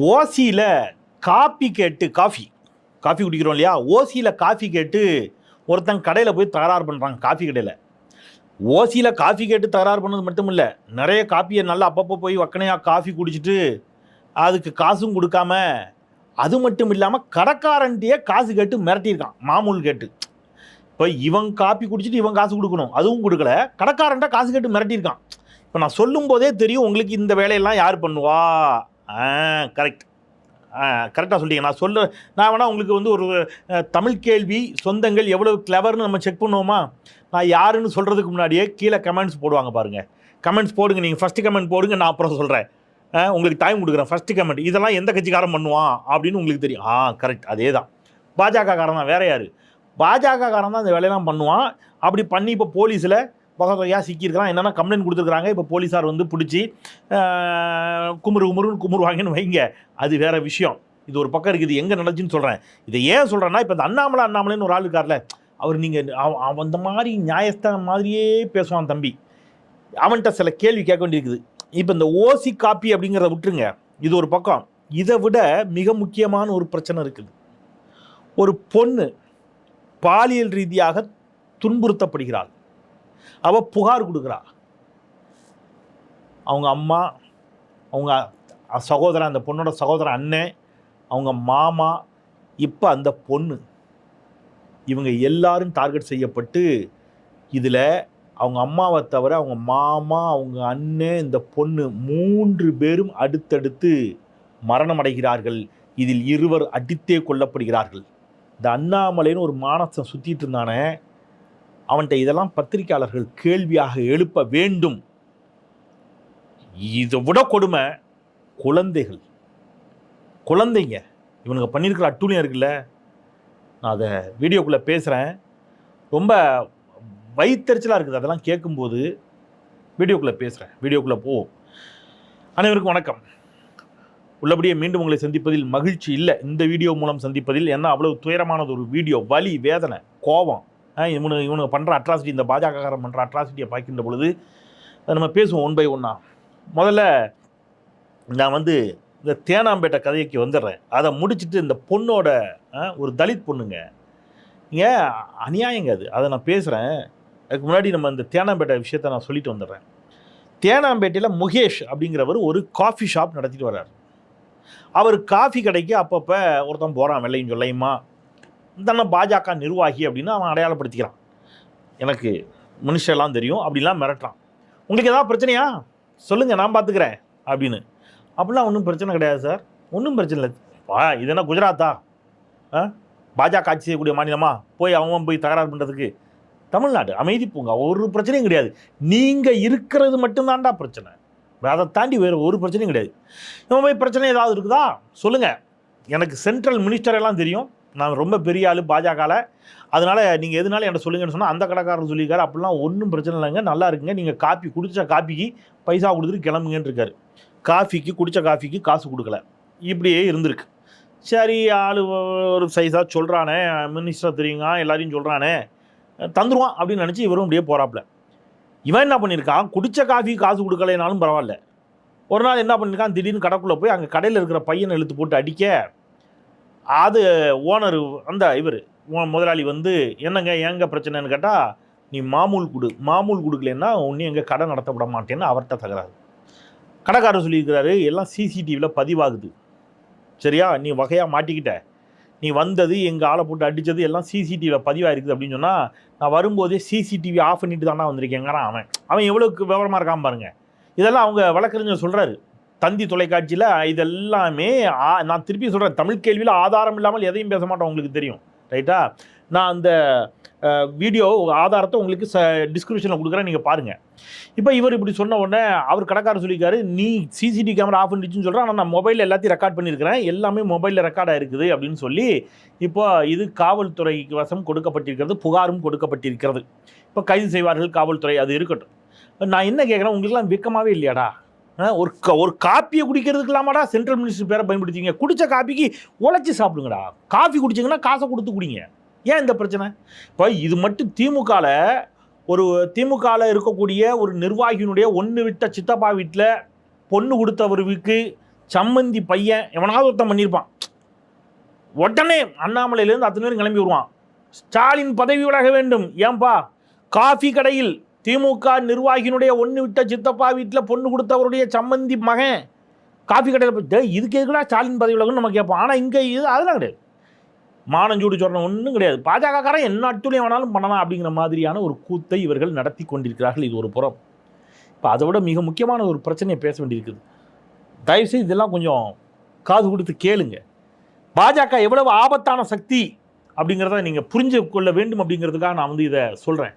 ஓசியில் காப்பி கேட்டு coffee. Coffee குடிக்கிறோம் இல்லையா? ஓசியில் காஃபி கேட்டு ஒருத்தன் கடையில் போய் தகராறு பண்ணுறாங்க காஃபி கடையில். ஓசியில் காஃபி கேட்டு தகராறு பண்ணது மட்டும் இல்லை நிறைய காப்பியை நல்லா அப்பப்போ போய் ஒக்கனையாக காஃபி குடிச்சிட்டு அதுக்கு காசும் கொடுக்காம அது மட்டும் இல்லாமல் கடைக்காரன்ட்டியே காசு கேட்டு மிரட்டியிருக்கான் மாமூல் கேட்டு. இப்போ இவன் காப்பி குடிச்சிட்டு இவன் காசு கொடுக்கணும் அதுவும் கொடுக்கல கடைக்காரன்ட்ட காசு கேட்டு மிரட்டியிருக்கான். இப்போ நான் சொல்லும் போதே தெரியும் உங்களுக்கு இந்த வேலையெல்லாம் யார் பண்ணுவா? கரெக்ட் ஆ கரெக்டாக சொல்லிட்டீங்க. நான் சொல்ல நான் வேணால் உங்களுக்கு வந்து ஒரு தமிழ் கேள்வி சொந்தங்கள் எவ்வளோ கிளவர்னு நம்ம செக் பண்ணுவோமா? நான் யாருன்னு சொல்கிறதுக்கு முன்னாடியே கீழே கமெண்ட்ஸ் போடுவாங்க பாருங்கள் கமெண்ட்ஸ் போடுங்க. நீங்கள் ஃபஸ்ட்டு கமெண்ட் போடுங்க நான் அப்புறம் சொல்கிறேன் உங்களுக்கு டைம் கொடுக்குறேன். ஃபஸ்ட்டு கமெண்ட் இதெல்லாம் எந்த கட்சிக்காரன் பண்ணுவான்? அப்படின்னு உங்களுக்கு தெரியும். ஆ கரெக்ட் அதே தான் பாஜக காரன் தான். வேற யார்? பாஜக காரன் தான் இந்த வேலையெல்லாம் பண்ணுவான். அப்படி பண்ணி இப்போ போலீஸில் வகையாக சிக்கியிருக்கிறான் என்னென்னா கம்ப்ளைண்ட் கொடுத்துருக்குறாங்க. இப்போ போலீஸார் வந்து பிடிச்சி குமுறு குமுறுன்னு குமுறுவாங்கன்னு வைங்க. அது வேற விஷயம். இது ஒரு பக்கம் இருக்குது. எங்கே நடந்துச்சுன்னு சொல்கிறேன் இதை ஏன் சொல்கிறேன்னா இப்போ இந்த அண்ணாமலை அண்ணாமலைன்னு ஒரு ஆள் இருக்கார்ல அவர் நீங்கள் அந்த மாதிரி நியாயஸ்தானம் மாதிரியே பேசுவான் தம்பி. அவன்கிட்ட சில கேள்வி கேட்க வேண்டியிருக்குது. இப்போ இந்த ஓசி காப்பி அப்படிங்கிறத விட்டுருங்க. இது ஒரு பக்கம். இதை விட மிக முக்கியமான ஒரு பிரச்சனை இருக்குது. ஒரு பொண்ணு பாலியல் ரீதியாக துன்புறுத்தப்படுகிறாள். அவள் புகார் கொடுக்குறா. அவங்க அம்மா அவங்க சகோதரன் அந்த பொண்ணோட சகோதரன் அண்ணன் அவங்க மாமா இப்போ அந்த பொண்ணு. இவங்க எல்லாரும் டார்கெட் செய்யப்பட்டு இதில் அவங்க அம்மாவை தவிர அவங்க மாமா அவங்க அண்ணன் இந்த பொண்ணு மூன்று பேரும் அடுத்தடுத்து மரணம் அடைகிறார்கள் இதில் இருவர் அடித்தே கொல்லப்படுகிறார்கள். இந்த அண்ணாமலைன்னு ஒரு மானசம் சுற்றிட்டு இருந்தானே அவன்கிட்ட இதெல்லாம் பத்திரிக்கையாளர்கள் கேள்வியாக எழுப்ப வேண்டும். இதை விட கொடுமை குழந்தைகள். குழந்தைங்க. இவனுங்க பண்ணியிருக்கிற அட்டூழியம் இருக்குல்ல? நான் அதை வீடியோக்குள்ளே பேசுகிறேன் ரொம்ப வயிற்றுச்சலாக இருக்குது. அதெல்லாம் கேட்கும்போது வீடியோக்குள்ளே பேசுகிறேன் வீடியோக்குள்ளே போ. அனைவருக்கும் வணக்கம். உள்ளபடியே மீண்டும் உங்களை சந்திப்பதில் மகிழ்ச்சி இல்லை. இந்த வீடியோ மூலம் சந்திப்பதில் என்ன அவ்வளவு துயரமானது? ஒரு வீடியோ வலி வேதனை கோபம். இவனு இவனு பண்ணுற அட்ராசிட்டி இந்த பாஜகக்காரன் பண்ணுற அட்ராசிட்டியை பார்க்கின்ற பொழுது அதை நம்ம பேசுவோம் ஒன் பை ஒன்றா முதல்ல நான் வந்து இந்த தேனாம்பேட்டை கதைக்கு வந்துடுறேன். அதை முடிச்சுட்டு இந்த பொண்ணோட ஆ, ஒரு தலித் பொண்ணுங்க. ஏன் அநியாயங்க அது. அதை நான் பேசுகிறேன் அதுக்கு முன்னாடி நம்ம இந்த தேனாம்பேட்டை விஷயத்தை நான் சொல்லிட்டு வந்துடுறேன். தேனாம்பேட்டையில் முகேஷ் அப்படிங்கிறவர் ஒரு காஃபி ஷாப் நடத்திட்டு வர்றார். அவர் காஃபி கடைக்கு அப்பப்போ ஒருத்தன் போகிறான் வெள்ளையும் சொல்லையுமா இந்த பாஜக நிர்வாகி அப்படின்னு அவன் அடையாளப்படுத்திக்கிறான். எனக்கு மினிஸ்டர்லாம் தெரியும் அப்படிலாம் மிரட்டுறான். உங்களுக்கு எதாவது பிரச்சனையா? சொல்லுங்கள் நான் பார்த்துக்கிறேன் அப்படின்னு. அப்படிலாம் ஒன்றும் பிரச்சனை கிடையாது சார். ஒன்றும் பிரச்சனை இல்லை. வா இது என்ன குஜராத்தா? ஆ? பாஜக ஆட்சி செய்யக்கூடிய மாநிலமா? போய் அவன் போய் தகராறு பண்ணுறதுக்கு தமிழ்நாடு அமைதி பூங்கா ஒரு பிரச்சனையும் கிடையாது. நீங்கள் இருக்கிறது மட்டும்தான்டா பிரச்சனை. அதை தாண்டி வேறு ஒரு பிரச்சனையும் கிடையாது. இவன் போய் பிரச்சனை ஏதாவது இருக்குதா? சொல்லுங்கள் எனக்கு சென்ட்ரல் மினிஸ்டர் எல்லாம் தெரியும். நான் ரொம்ப பெரிய ஆள் பாஜகவில் அதனால் நீங்கள் எதுனாலும் என்கிட்ட சொல்லுங்கன்னு சொன்னால் அந்த கடைக்காரர் சொல்லியிருக்காரு. அப்படிலாம் ஒன்றும் பிரச்சனை இல்லைங்க. நல்லா இருக்குங்க. நீங்கள் காப்பி குடித்த காப்பிக்கு பைசா கொடுத்துட்டு கிளம்புங்கன்னு இருக்காரு காஃபிக்கு குடித்த காஃபிக்கு காசு கொடுக்கல. இப்படியே இருந்திருக்கு. சரி ஆள் ஒரு சைஸாக சொல்கிறானே மினிஸ்டர் தெரியுங்க. எல்லாரையும் சொல்கிறானே தந்துடுவான் அப்படின்னு நினச்சி இவரும் அப்படியே போகிறாப்புல இவன் என்ன பண்ணியிருக்கான்? குடித்த காஃபி காசு கொடுக்கலைனாலும் பரவாயில்ல. ஒரு நாள் என்ன பண்ணியிருக்கான்? திடீர்னு கடைக்குள்ளே போய் அங்கே கடையில் இருக்கிற பையனை இழுத்து போட்டு அடிக்க. அது ஓனர் அந்த இவர் முதலாளி வந்து என்னங்க ஏங்க பிரச்சனைன்னு கேட்டால் நீ மாமூல் கொடு. மாமூல் கொடுக்கலன்னா ஒன்றும் எங்கள் கடை நடத்த விட மாட்டேன்னு அவர்கிட்ட தகராறு. கடைக்காரர் சொல்லியிருக்கிறாரு எல்லாம் சிசிடிவியில் பதிவாகுது. சரியா? நீ வகையாக மாட்டிக்கிட்ட. நீ வந்தது எங்கள் ஆளை போட்டு அடித்தது எல்லாம் சிசிடிவியில் பதிவாக இருக்குது அப்படின்னு சொன்னால் நான் வரும்போதே சிசிடிவி ஆஃப் பண்ணிட்டு தானே வந்திருக்கேங்கிறான் அவன். அவன் எவ்வளோக்கு விவரமாக இருக்கான் பாருங்கள் இதெல்லாம் அவங்க வழக்கறிஞர் சொல்கிறாரு தந்தி தொலைக்காட்சியில் இதெல்லாமே ஆ- நான் திருப்பி சொல்கிறேன் தமிழ் கேள்வியில் ஆதாரம் இல்லாமல் எதையும் பேச மாட்டோம் உங்களுக்கு தெரியும். ரைட்டா நான் அந்த வீடியோ ஆதாரத்தை உங்களுக்கு ச டிஸ்கிரிப்ஷனில் கொடுக்குறேன் நீங்கள் பாருங்கள் இப்போ இவர் இப்படி சொன்ன உடனே அவர் கடைக்காரர் சொல்லியிருக்காரு நீ சிசிடிவி கேமரா ஆஃப் பண்ணிடுச்சுன்னு சொல்கிறேன் ஆனால் நான் மொபைலில் எல்லாத்தையும் ரெக்கார்ட் பண்ணியிருக்கிறேன் எல்லாமே மொபைலில் ரெக்கார்டாக இருக்குது அப்படின்னு சொல்லி இப்போ இது காவல்துறைக்கு வசம் கொடுக்கப்பட்டிருக்கிறது புகாரும் கொடுக்கப்பட்டிருக்கிறது. இப்போ கைது செய்வார்கள் காவல்துறை அது இருக்கட்டும். நான் என்ன கேட்குறேன் உங்களுக்குலாம் வெக்கமாவே இல்லையாடா? ஒரு க ஒரு காப்பியை குடிக்கிறதுக்கெல்லாமாடா சென்ட்ரல் மினிஸ்டர் பேரை பயன்படுத்திங்க குடித்த காப்பிக்கு உழைச்சி சாப்பிடுங்கடா. காஃபி குடிச்சிங்கன்னா காசை கொடுத்து குடிங்க. ஏன் இந்த பிரச்சனை? இப்போ இது மட்டும் திமுகவில் ஒரு திமுகவில் இருக்கக்கூடிய ஒரு நிர்வாகியினுடைய ஒன்று விட்ட சித்தப்பா வீட்டில் பொண்ணு கொடுத்தவருக்கு சம்மந்தி பையன் எவனாவது ஒருத்தன் பண்ணியிருப்பான். உடனே அண்ணாமலையிலேருந்து அத்தனை பேரும் கிளம்பி வருவான். ஸ்டாலின் பதவி விலக வேண்டும். ஏன்பா? காஃபி கடையில் திமுக நிர்வாகியினுடைய ஒன்று விட்ட சித்தப்பா வீட்டில் பொண்ணு கொடுத்தவருடைய சம்மந்தி மகன் காஃபி கடையில் போய் இதுக்கு எதுக்குடா ஸ்டாலின் பதவி விலகுன்னு நம்ம கேட்போம். ஆனால் இங்கே இது அதெல்லாம் கிடையாது. மானஞ்சூடு சொன்ன ஒன்றும் கிடையாது. பாஜகக்காரன் என்ன அட்டுலையும் வேணாலும் பண்ணலாம் அப்படிங்கிற மாதிரியான ஒரு கூத்தை இவர்கள் நடத்தி கொண்டிருக்கிறார்கள். இது ஒரு புறம். இப்போ அதை விட மிக முக்கியமான ஒரு பிரச்சனையை பேச வேண்டியிருக்குது. தயவுசெய்து இதெல்லாம் கொஞ்சம் காது கொடுத்து கேளுங்க. பாஜக எவ்வளவு ஆபத்தான சக்தி அப்படிங்கிறத நீங்கள் புரிஞ்சு கொள்ள வேண்டும் அப்படிங்கிறதுக்காக நான் வந்து இதை சொல்கிறேன்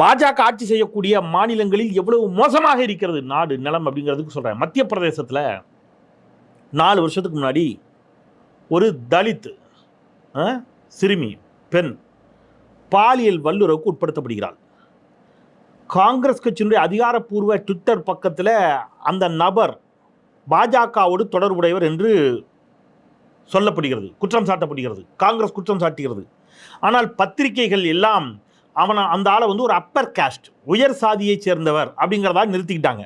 பாஜக ஆட்சி செய்யக்கூடிய மாநிலங்களில் எவ்வளவு மோசமாக இருக்கிறது? நாடு நிலம் அப்படிங்கிறதுக்கு சொல்கிறேன் மத்திய பிரதேசத்தில் நாலு வருஷத்துக்கு முன்னாடி ஒரு தலித் சிறுமி பெண் பாலியல் வல்லுறவுக்கு உட்படுத்தப்படுகிறாள். காங்கிரஸ் கட்சியினுடைய அதிகாரப்பூர்வ ட்விட்டர் பக்கத்தில் அந்த நபர் பாஜகவோடு தொடர்புடையவர் என்று சொல்லப்படுகிறது. குற்றம் சாட்டப்படுகிறது. காங்கிரஸ் குற்றம் சாட்டுகிறது. ஆனால் பத்திரிகைகள் எல்லாம் அவனை அந்த ஆளை வந்து ஒரு அப்பர் காஸ்ட் உயர் சாதியைச் சேர்ந்தவர் அப்படிங்கிறதா நிறுத்திக்கிட்டாங்க.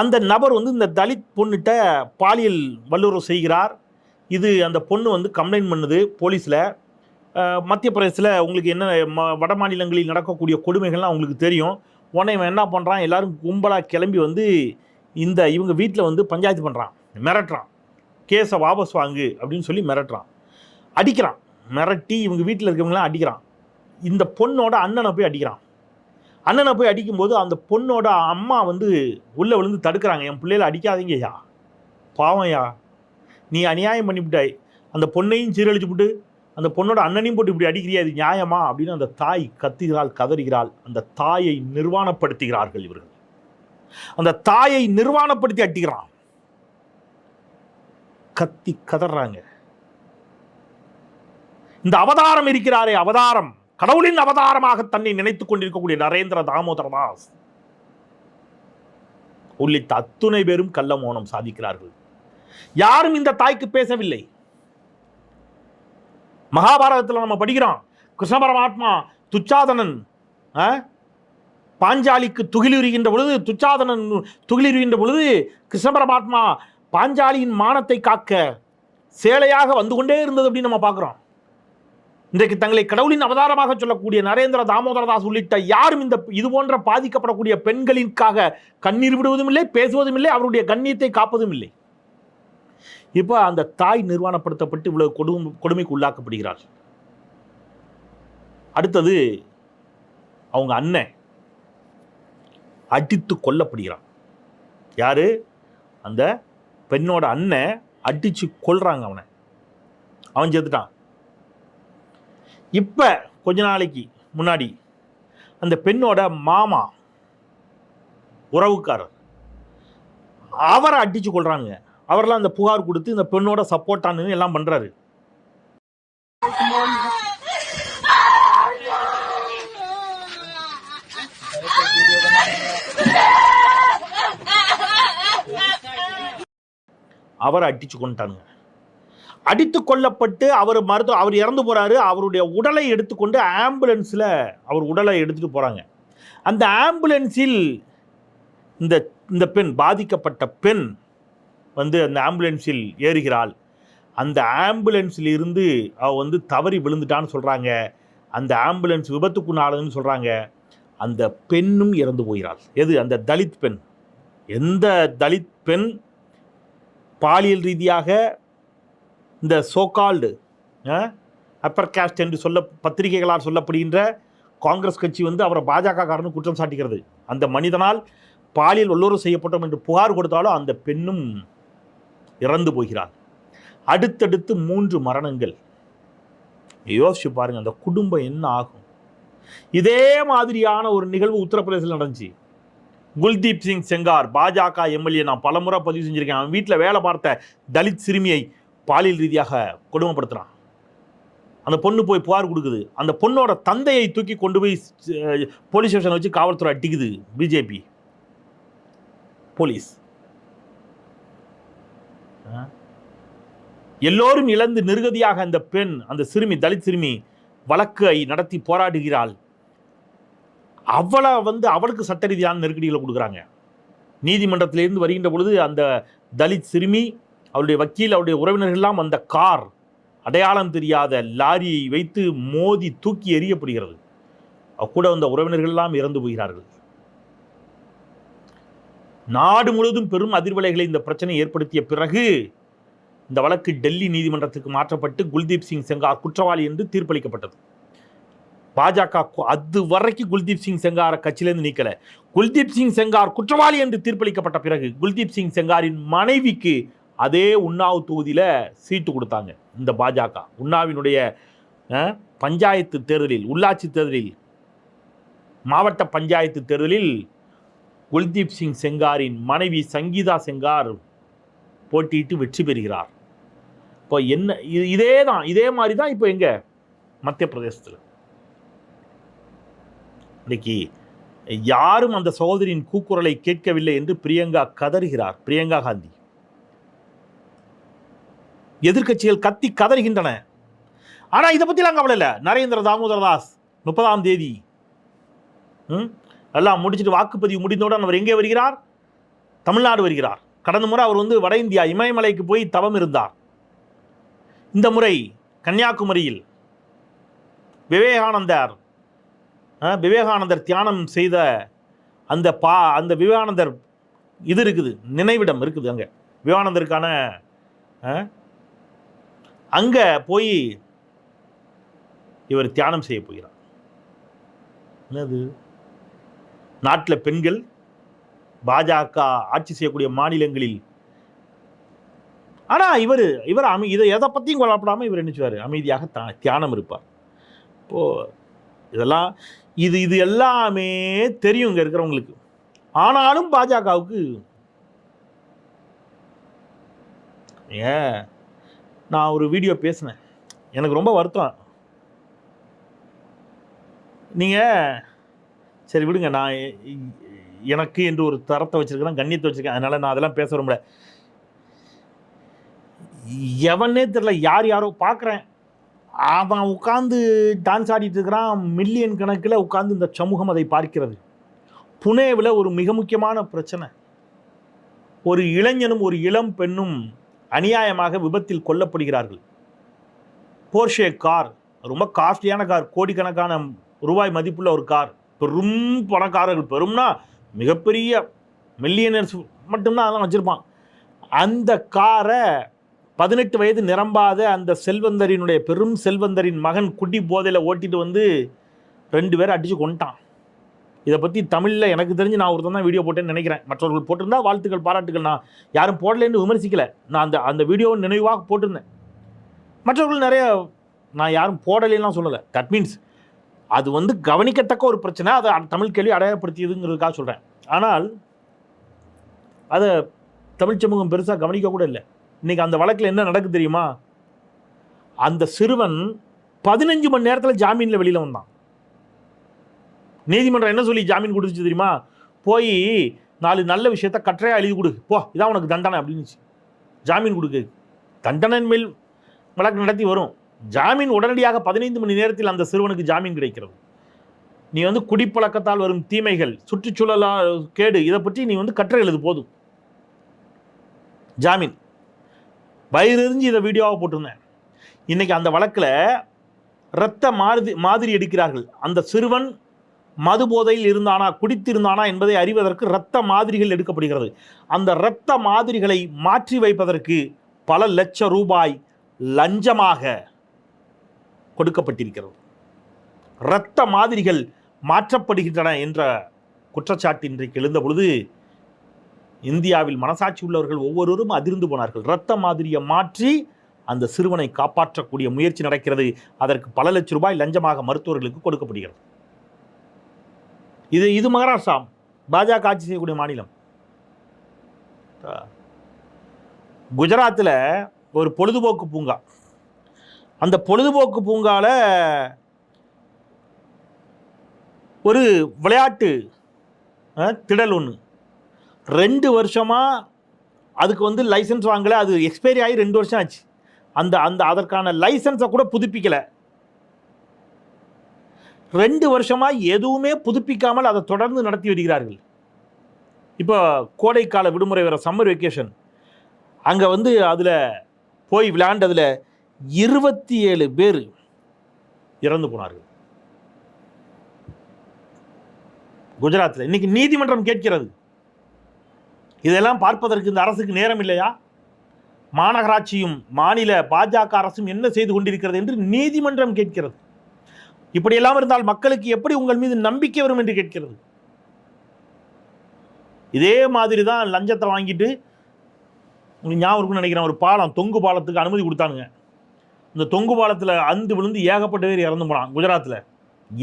அந்த நபர் வந்து இந்த தலித் பொண்ணுகிட்ட பாலியல் வல்லுறவு செய்கிறார். இது அந்த பொண்ணு வந்து கம்ப்ளைண்ட் பண்ணுது போலீஸில். மத்திய பிரதேசத்தில் உங்களுக்கு என்ன ம வட மாநிலங்களில் நடக்கக்கூடிய கொடுமைகள்லாம் உங்களுக்கு தெரியும். உடனே இவன் என்ன பண்ணுறான் எல்லாரும் கும்பலாக கிளம்பி வந்து இந்த இவங்க வீட்டில் வந்து பஞ்சாயத்து பண்ணுறான் மிரட்டுறான். கேஸை வாபஸ் வாங்கு அப்படின்னு சொல்லி மிரட்டுறான். அடிக்கிறான். மிரட்டி இவங்க வீட்டில் இருக்கிறவங்களாம் அடிக்கிறான். இந்த பொண்ணோட அண்ணனை போய் அடிக்கிறான். அண்ணனை போய் அடிக்கும்போது அந்த பொண்ணோட அம்மா வந்து உள்ளே விழுந்து தடுக்கிறாங்க. என் பிள்ளையில அடிக்காதீங்கய்யா. பாவம்யா நீ அநியாயம் பண்ணிவிட்டாய். அந்த பொண்ணையும் சீரழிச்சு விட்டு அந்த பொண்ணோட அண்ணனையும் போட்டு இப்படி அடிக்கிறியா? இது நியாயமா? அப்படின்னு அந்த தாய் கத்துகிறாள் கதறுகிறாள். அந்த தாயை நிர்வாணப்படுத்துகிறார்கள் இவர்கள். அந்த தாயை நிர்வாணப்படுத்தி அட்டிக்கிறான் கத்தி கதறாங்க. இந்த அவதாரம் இருக்கிறாரே அவதாரம். கடவுளின் அவதாரமாக தன்னை நினைத்துக் கொண்டிருக்கக்கூடிய நரேந்திர தாமோதர தாஸ். உள்ளிட்ட அத்துணை பேரும் கள்ள மௌனம் சாதிக்கிறார்கள். யாரும் இந்த தாய்க்கு பேசவில்லை. மகாபாரதத்தில் நம்ம படிக்கிறோம். கிருஷ்ண பரமாத்மா துச்சாதனன் ஆ? பாஞ்சாலிக்கு துகிலுரிகின்ற பொழுது துச்சாதனன் துகிலுரிகின்ற பொழுது கிருஷ்ண பரமாத்மா பாஞ்சாலியின் மானத்தை காக்க சேலையாக வந்து கொண்டே இருந்தது அப்படின்னு நம்ம பார்க்குறோம். இன்றைக்கு தங்களை கடவுளின் அவதாரமாக சொல்லக்கூடிய நரேந்திர தாமோதரதாஸ் உள்ளிட்ட யாரும் இந்த இது போன்ற பாதிக்கப்படக்கூடிய பெண்களின்காக கண்ணீர் விடுவதும் இல்லை பேசுவதும் இல்லை அவருடைய கண்ணியத்தை காப்பதும் இல்லை. இப்போ அந்த தாய் நிர்வாணப்படுத்தப்பட்டு இவ்வளவு கொடும் கொடுமைக்கு உள்ளாக்கப்படுகிறாள். அடுத்தது அவங்க அண்ணன் அடித்து கொல்லப்படுகிறான். யாரு? அந்த பெண்ணோட அண்ணன் அடிச்சு கொல்றாங்க அவனை. அவன் செத்துட்டான். இப்போ கொஞ்ச நாளைக்கு முன்னாடி அந்த பெண்ணோட மாமா உறவுக்காரர் அவரை அடித்து கொள்கிறாங்க அவரெல்லாம் அந்த புகார் கொடுத்து இந்த பெண்ணோட சப்போர்ட்டானு எல்லாம் பண்ணுறாரு அவரை அடிச்சு கொண்டானுங்க அடித்து கொல்லப்பட்டு அவர் மருத்துவ அவர் இறந்து போகிறாரு அவருடைய உடலை எடுத்துக்கொண்டு ஆம்புலன்ஸில் அவர் உடலை எடுத்துட்டு போகிறாங்க அந்த ஆம்புலன்ஸில் இந்த இந்த பெண் பாதிக்கப்பட்ட பெண் வந்து அந்த ஆம்புலன்ஸில் ஏறுகிறாள். அந்த ஆம்புலன்ஸில் இருந்து அவள் வந்து தவறி விழுந்துட்டான்னு சொல்கிறாங்க அந்த ஆம்புலன்ஸ் விபத்துக்குள்ளானதுன்னு சொல்கிறாங்க அந்த பெண்ணும் இறந்து போகிறாள். எது? அந்த தலித் பெண். எந்த தலித் பெண் பாலியல் ரீதியாக இந்த சோகால்டு அப்பர் காஸ்ட் என்று சொல்ல பத்திரிகைகளால் சொல்லப்படுகின்ற காங்கிரஸ் கட்சி வந்து அவரை பாஜக காரனு குற்றம் சாட்டுகிறது அந்த மனிதனால் பாலியல் வல்லுறவு செய்யப்பட்டோம் என்று புகார் கொடுத்தாலும் அந்த பெண்ணும் இறந்து போகிறார் அடுத்தடுத்து மூன்று மரணங்கள். யோசிச்சு பாருங்க அந்த குடும்பம் என்ன ஆகும்? இதே மாதிரியான ஒரு நிகழ்வு உத்தரப்பிரதேசத்தில் நடந்துச்சு. குல்தீப் சிங் செங்கார் பாஜக எம்எல்ஏ நான் பலமுறை பதிவு செஞ்சிருக்கேன். அவன் வீட்டில் வேலை பார்த்த தலித் சிறுமியை பாலியல் ரீதியாக கொடுமைப்படுத்துகிறான் அந்த பொண்ணு போய் புகார் கொடுக்குது. அந்த பொண்ணோட தந்தையை தூக்கி கொண்டு போய் போலீஸ் ஸ்டேஷன் வச்சு காவல்துறை அட்டிக்குது பிஜேபி போலீஸ். எல்லோரும் இழந்து நிர்கதியாக அந்த பெண் அந்த சிறுமி தலித் சிறுமி வழக்கை நடத்தி போராடுகிறாள். அவளை வந்து அவளுக்கு சட்ட ரீதியான நெருக்கடிகளை கொடுக்குறாங்க. நீதிமன்றத்திலிருந்து வருகின்ற பொழுது அந்த தலித் சிறுமி அவருடைய வக்கீல் அவருடைய உறவினர்கள்லாம் அந்த கார் அடையாளம் தெரியாத லாரியை வைத்து மோதி தூக்கி எறியப்படுகிறது. கூட வந்த உறவினர்கள்லாம் இறந்து போகிறார்கள். நாடு முழுவதும் பெரும் அதிர்வலைகளை இந்த பிரச்சனை ஏற்படுத்திய பிறகு இந்த வழக்கு டெல்லி நீதிமன்றத்துக்கு மாற்றப்பட்டு குல்தீப் சிங் செங்கார் குற்றவாளி என்று தீர்ப்பளிக்கப்பட்டது. பாஜக அது வரைக்கும் குல்தீப் சிங் செங்காரை கட்சியிலேருந்து நீக்கல. குல்தீப் சிங் செங்கார் குற்றவாளி என்று தீர்ப்பளிக்கப்பட்ட பிறகு குல்தீப் சிங் செங்காரின் மனைவிக்கு அதே உண்ணாவ் தொகுதியில் சீட்டு கொடுத்தாங்க இந்த பாஜக. உண்ணாவினுடைய பஞ்சாயத்து தேர்தலில் உள்ளாட்சி தேர்தலில் மாவட்ட பஞ்சாயத்து தேர்தலில் குல்தீப் சிங் செங்காரின் மனைவி சங்கீதா செங்கார் போட்டியிட்டு வெற்றி பெறுகிறார். இப்போ என்ன இது- இதே தான் இதே மாதிரி தான் இப்போ எங்கே? மத்திய பிரதேசத்தில். இன்னைக்கு யாரும் அந்த சகோதரியின் கூக்குரலை கேட்கவில்லை என்று பிரியங்கா கதறுகிறார் பிரியங்கா காந்தி. எதிர்க்கட்சிகள் கத்தி கதறுகின்றன. ஆனால் இதை பற்றிலாம் கவலை இல்லை. நரேந்திர தாமோதர் தாஸ் முப்பதாம் தேதி. ம், எல்லாம் முடிச்சிட்டு வாக்குப்பதிவு முடிந்தவுடன் அவர் எங்கே வருகிறார்? தமிழ்நாடு வருகிறார். கடந்த முறை அவர் வந்து வட இந்தியா இமயமலைக்கு போய் தவம் இருந்தார். இந்த முறை கன்னியாகுமரியில் விவேகானந்தர் விவேகானந்தர் தியானம் செய்த அந்த பா அந்த விவேகானந்தர் இது இருக்குது நினைவிடம் இருக்குது அங்கே. விவேகானந்தருக்கான அங்கே போய் இவர் தியானம் செய்ய போகிறார். என்னது? நாட்டில் பெண்கள் பாஜக ஆட்சி செய்யக்கூடிய மாநிலங்களில். ஆனால் இவர் இவர் அமை இதை எதை பற்றியும் கொல்லப்படாமல் இவர் நினைச்சுவார் அமைதியாக தா தியானம் இருப்பார். இப்போ இதெல்லாம் இது இது எல்லாமே தெரியும் இங்கே இருக்கிறவங்களுக்கு. ஆனாலும் பாஜகவுக்கு ஏன்? நான் ஒரு வீடியோ பேசினேன். எனக்கு ரொம்ப வருத்தம். நீங்கள் சரி விடுங்க நான் எனக்கு என்று ஒரு தரத்தை வச்சுருக்கிறேன் கண்ணியத்தை வச்சுருக்கேன் அதனால் நான் அதெல்லாம் பேச விரும்பல. எவனே தெரில யார் யாரோ பார்க்குறேன். அவன் உட்காந்து டான்ஸ் ஆடிட்டு இருக்கிறான் மில்லியன் கணக்கில் உட்காந்து இந்த சமூகம் அதை பார்க்கிறது. புனேவில் ஒரு மிக முக்கியமான பிரச்சனை. ஒரு இளைஞனும் ஒரு இளம் பெண்ணும் அநியாயமாக விபத்தில் கொல்லப்படுகிறார்கள். போர்ஷே கார் ரொம்ப காஸ்ட்லியான கார் கோடிக்கணக்கான ரூபாய் மதிப்புள்ள ஒரு கார் பெரும் பணக்காரர்கள் பெரும்னா மிகப்பெரிய மில்லியனர்ஸ் மட்டும்தான் அதெல்லாம் வச்சுருப்பான். அந்த காரை பதினெட்டு வயது நிரம்பாத அந்த செல்வந்தரினுடைய பெரும் செல்வந்தரின் மகன் குட்டி போதையில் ஓட்டிட்டு வந்து ரெண்டு பேரை அடித்து கொண்டுட்டான் இதை பற்றி தமிழில் எனக்கு தெரிஞ்சு நான் ஒருத்தன் தான் வீடியோ போட்டேன்னு நினைக்கிறேன். மற்றவர்கள் போட்டிருந்தா வாழ்த்துக்கள் பாராட்டுகள் நான் யாரும் போடலன்னு விமர்சிக்கல. நான் அந்த அந்த வீடியோவை நினைவாக போட்டிருந்தேன். மற்றவர்கள் நிறைய நான் யாரும் போடலைன்னுலாம் சொல்லலை. தட் மீன்ஸ் அது வந்து கவனிக்கத்தக்க ஒரு பிரச்சனை. அதை அ- தமிழ் கேள்வி அடையாளப்படுத்தியதுங்கிறதுக்காக சொல்கிறேன் ஆனால் அதை தமிழ் சமூகம் பெருசாக கவனிக்க கூட இல்லை. இன்றைக்கி அந்த வழக்கில் என்ன நடக்குது தெரியுமா? அந்த சிறுவன் பதினஞ்சு மணி நேரத்தில் ஜாமீனில் வெளியில் வந்தான். நீதிமன்றம் என்ன சொல்லி ஜாமீன் கொடுத்துச்சு தெரியுமா? போய் நாலு நல்ல விஷயத்த கற்றையாக எழுதி கொடு. போ இதான் உனக்கு தண்டனை அப்படின்னுச்சு. ஜாமீன் கொடுக்கு. தண்டனையின் மேல் வழக்கு நடத்தி வரும். ஜாமீன் உடனடியாக பதினைந்து மணி நேரத்தில் அந்த சிறுவனுக்கு ஜாமீன் கிடைக்கிறது. நீ வந்து குடிப்பழக்கத்தால் வரும் தீமைகள் சுற்றுச்சூழலா கேடு இதை பற்றி நீ வந்து கற்றை எழுது போதும். ஜாமீன். வயிறெறிஞ்சு இதை வீடியோவாக போட்டிருந்தேன். இன்றைக்கி அந்த வழக்கில் இரத்த மாதிரி மாதிரி எடுக்கிறார்கள் அந்த சிறுவன் மது போதையில் இருந்தானா குடித்திருந்தானா என்பதை அறிவதற்கு இரத்த மாதிரிகள் எடுக்கப்படுகிறது. அந்த இரத்த மாதிரிகளை மாற்றி வைப்பதற்கு பல லட்ச ரூபாய் லஞ்சமாக கொடுக்கப்பட்டிருக்கிறது. இரத்த மாதிரிகள் மாற்றப்படுகின்றன என்ற குற்றச்சாட்டு இன்றைக்கு எழுந்த பொழுது இந்தியாவில் மனசாட்சி உள்ளவர்கள் ஒவ்வொருவரும் அதிர்ந்து போனார்கள். இரத்த மாதிரியை மாற்றி அந்த சிறுவனை காப்பாற்றக்கூடிய முயற்சி நடக்கிறது. அதற்கு பல லட்சம் ரூபாய் லஞ்சமாக மருத்துவர்களுக்கு கொடுக்கப்படுகிறது. இது இது மகாராஷ்டிரா பாஜக ஆட்சி செய்யக்கூடிய மாநிலம். குஜராத்தில் ஒரு பொழுதுபோக்கு பூங்கா. அந்த பொழுதுபோக்கு பூங்காவில் ஒரு விளையாட்டு திடல் ஒன்று ரெண்டு வருஷமாக அதுக்கு வந்து லைசன்ஸ் வாங்கலை. அது எக்ஸ்பைரி ஆகி ரெண்டு வருஷம் ஆச்சு. அந்த அந்த அதற்கான லைசன்ஸை கூட புதுப்பிக்கலை. ரெண்டு வருஷமாக எதுவுமே புதுப்பிக்காமல் அதை தொடர்ந்து நடத்தி வருகிறார்கள். இப்போ கோடைக்கால விடுமுறை வர சம்மர் வெக்கேஷன் அங்கே வந்து அதில் போய் விளையாண்டதில் இருபத்தி ஏழு பேர் இறந்து போனார்கள். குஜராத்தில் இன்னைக்கு நீதிமன்றம் கேட்கிறது. இதெல்லாம் பார்ப்பதற்கு இந்த அரசுக்கு நேரம் இல்லையா? மாநகராட்சியும் மாநில பாஜக அரசும் என்ன செய்து கொண்டிருக்கிறது என்று நீதிமன்றம் கேட்கிறது. இப்படியெல்லாம் இருந்தால் மக்களுக்கு எப்படி உங்கள் மீது நம்பிக்கை வரும் என்று கேட்கிறது? இதே மாதிரி தான் லஞ்சத்தை வாங்கிட்டு உங்களுக்கு ஞாபகம் நினைக்கிறேன் ஒரு பாலம் தொங்கு பாலத்துக்கு அனுமதி கொடுத்தானுங்க. இந்த தொங்கு பாலத்தில் அந்து விழுந்து ஏகப்பட்ட பேர் இறந்து போனான் குஜராத்தில்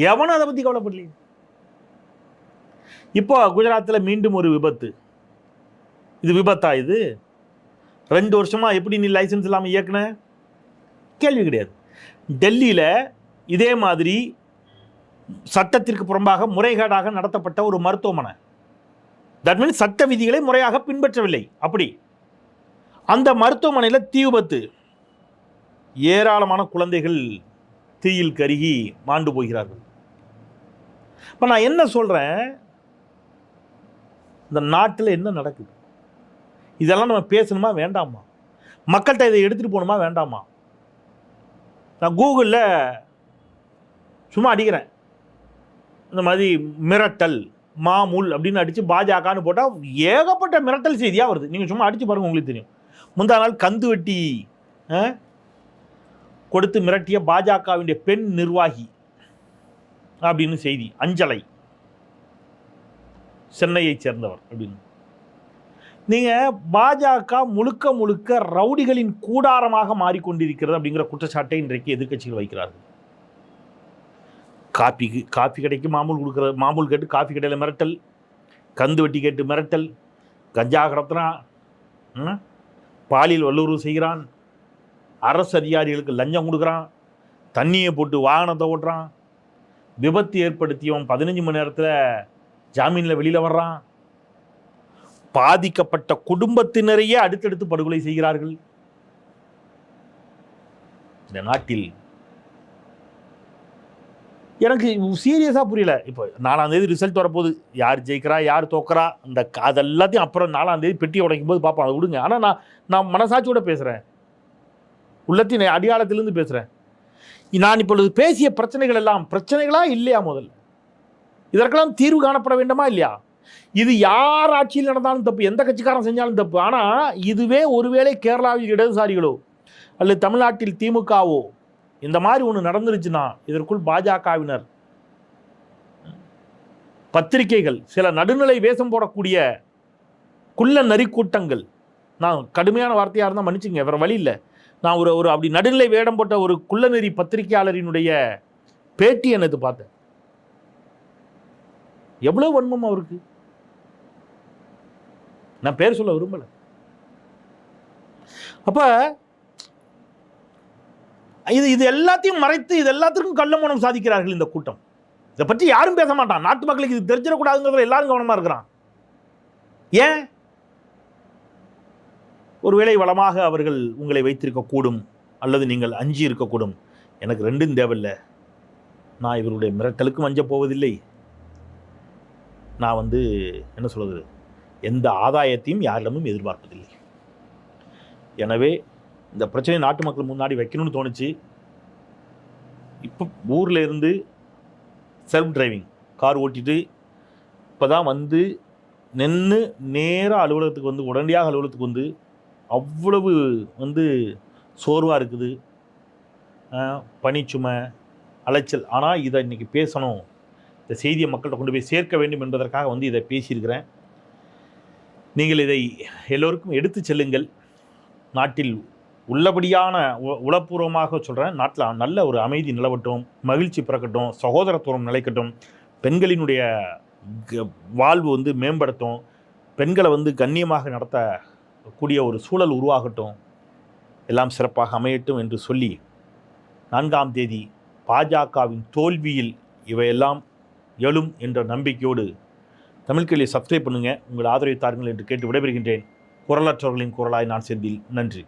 எவனும் அதை பற்றி கவலைப்படலையே. இப்போ குஜராத்தில் மீண்டும் ஒரு விபத்து. இது விபத்தா இது? ரெண்டு வருஷமாக எப்படி நீ லைசன்ஸ் இல்லாமல் இயக்குன? கேள்வி கிடையாது. டெல்லியில் இதே மாதிரி சட்டத்திற்கு புறம்பாக முறைகேடாக நடத்தப்பட்ட ஒரு மருத்துவமனை. தட் மீன்ஸ் சட்ட விதிகளை முறையாக பின்பற்றவில்லை. அப்படி. அந்த மருத்துவமனையில் தீ விபத்து ஏராளமான குழந்தைகள் தீயில் கருகி மாண்டு போகிறார்கள். இப்போ நான் என்ன சொல்கிறேன் இந்த நாட்டில் என்ன நடக்குது? இதெல்லாம் நம்ம பேசணுமா வேண்டாமா? மக்கள்கிட்ட இதை எடுத்துகிட்டு போகணுமா வேண்டாமா? நான் கூகுளில் சும்மா அடிக்கிறேன். இந்த மாதிரி மிரட்டல் மாமூல் அப்படின்னு அடித்து பாஜகன்னு போட்டால் ஏகப்பட்ட மிரட்டல் செய்தியாக வருது. நீங்கள் சும்மா அடித்து பாருங்கள் உங்களுக்கு தெரியும். முந்தா நாள் கந்து வெட்டி கொடுத்து மிரட்டிய பாஜகவினுடைய பெண் நிர்வாகி அப்படின்னு செய்தி. அஞ்சலை. சென்னையைச் சேர்ந்தவர் அப்படின்னு. நீங்கள் பாஜக முழுக்க முழுக்க ரவுடிகளின் கூடாரமாக மாறிக்கொண்டிருக்கிறது அப்படிங்கிற குற்றச்சாட்டை இன்றைக்கு எதிர்க்கட்சிகள் வைக்கிறார்கள். காப்பிக்கு காஃபி கடைக்கு மாமூல் கொடுக்குற மாமூல் கேட்டு காஃபி கடையில் மிரட்டல் கந்து வெட்டி கேட்டு மிரட்டல் கஞ்சா கடத்துறான் பாலியல் வல்லுறவு செய்கிறான் அரசு அதிகாரிகளுக்கு லஞ்சம் கொடுக்குறான் தண்ணியை போட்டு வாகனத்தை ஓட்டுறான் விபத்து ஏற்படுத்தியவன் பதினஞ்சு மணி நேரத்தில் ஜாமீனில் வெளியில் வர்றான். பாதிக்கப்பட்ட குடும்பத்தினரையே அடுத்தடுத்து படுகொலை செய்கிறார்கள். இந்த நாட்டில் எனக்கு சீரியஸாக புரியல. இப்போ நாலாந்தேதி ரிசல்ட் வரப்போகுது. யார் ஜெயிக்கிறா யார் தோக்கிறா அந்த அது எல்லாத்தையும் அப்புறம் நாலாந்தேதி பெட்டியை உடைக்கும் போது பார்ப்போம். அதை விடுங்க. ஆனால் நான் நான் மனசாட்சியோட பேசுகிறேன் உள்ளத்தின் அடையாளத்திலேருந்து பேசுகிறேன் நான் இப்பொழுது பேசிய பிரச்சனைகள் எல்லாம் பிரச்சனைகளாக இல்லையா முதல்ல? இதற்கெல்லாம் தீர்வு காணப்பட வேண்டுமா இல்லையா? இது யார் ஆட்சியில் நடந்தாலும் தப்பு எந்த கட்சிக்காரன் செஞ்சாலும் தப்பு. ஆனால் இதுவே ஒருவேளை கேரளாவில் இடதுசாரிகளோ அல்லது தமிழ்நாட்டில் திமுகவோ இந்த மாதிரி ஒன்று நடந்துருச்சுன்னா இதற்குள் பாஜகவினர் பத்திரிகைகள் சில நடுநிலை வேஷம் போடக்கூடிய குள்ள நரி கூட்டங்கள் நான் கடுமையான வார்த்தையாக இருந்தால் மன்னிச்சுங்க வேறு வழி இல்லை. நான் ஒரு ஒரு அப்படி நடுநிலை வேடம் போட்ட ஒரு குள்ளநெறி பத்திரிகையாளரினுடைய பேட்டி என்னது பார்த்தேன். எவ்வளோ வன்மம் அவருக்கு? நான் பேர் சொல்ல விரும்பலை. அப்ப இது இது எல்லாத்தையும் மறைத்து இது எல்லாத்துக்கும் மூலம் சாதிக்கிறார்கள் இந்த கூட்டம். இதை பற்றி யாரும் பேச மாட்டான். நாட்டு மக்களுக்கு இது தெரிஞ்சிடக்கூடாதுங்கிறதுல எல்லாரும் கவனமாக இருக்கிறான். ஏன்? ஒருவேளை வளமாக அவர்கள் உங்களை வைத்திருக்கக்கூடும் அல்லது நீங்கள் அஞ்சி இருக்கக்கூடும். எனக்கு ரெண்டும் தேவையில்லை. நான் இவருடைய மிரட்டலுக்கும் அஞ்சப் போவதில்லை. நான் வந்து என்ன சொல்கிறது எந்த ஆதாயத்தையும் யாரிடமும் எதிர்பார்ப்பதில்லை. எனவே இந்த பிரச்சனையை நாட்டு மக்கள் முன்னாடி வைக்கணும்னு தோணுச்சு. இப்போ ஊரில் இருந்து செல்ஃப் டிரைவிங் கார் ஓட்டிட்டு இப்போ தான் வந்து நின்று நேராக அலுவலகத்துக்கு வந்து உடனடியாக அலுவலகத்துக்கு வந்து அவ்வளவு வந்து சோர்வாக இருக்குது. பனிச்சுமை அலைச்சல். ஆனால் இதை இன்றைக்கி பேசணும். இந்த செய்தியை மக்கள்கிட்ட கொண்டு போய் சேர்க்க வேண்டும் என்பதற்காக வந்து இதை பேசியிருக்கிறேன். நீங்கள் இதை எல்லோருக்கும் எடுத்து செல்லுங்கள். நாட்டில் உள்ளபடியான உ- உளப்பூர்வமாக சொல்கிறேன் நாட்டில் நல்ல ஒரு அமைதி நிலவட்டும் மகிழ்ச்சி பிறக்கட்டும் சகோதரத்துவம் நிலைக்கட்டும் பெண்களினுடைய க- வாழ்வு வந்து மேம்படுத்தும் பெண்களை வந்து கண்ணியமாக நடத்தக்கூடிய ஒரு சூழல் உருவாகட்டும் எல்லாம் சிறப்பாக அமையட்டும் என்று சொல்லி நான்காம் தேதி பாஜகவின் தோல்வியில் இவையெல்லாம் எழும் என்ற நம்பிக்கையோடு தமிழ்கல்வியை சப்ஸ்கிரைப் பண்ணுங்கள் உங்கள் ஆதரவை தாருங்கள் என்று கேட்டு விடைபெறுகின்றேன். குரலற்றவர்களின் குரலாய் நான் செந்தில். நன்றி.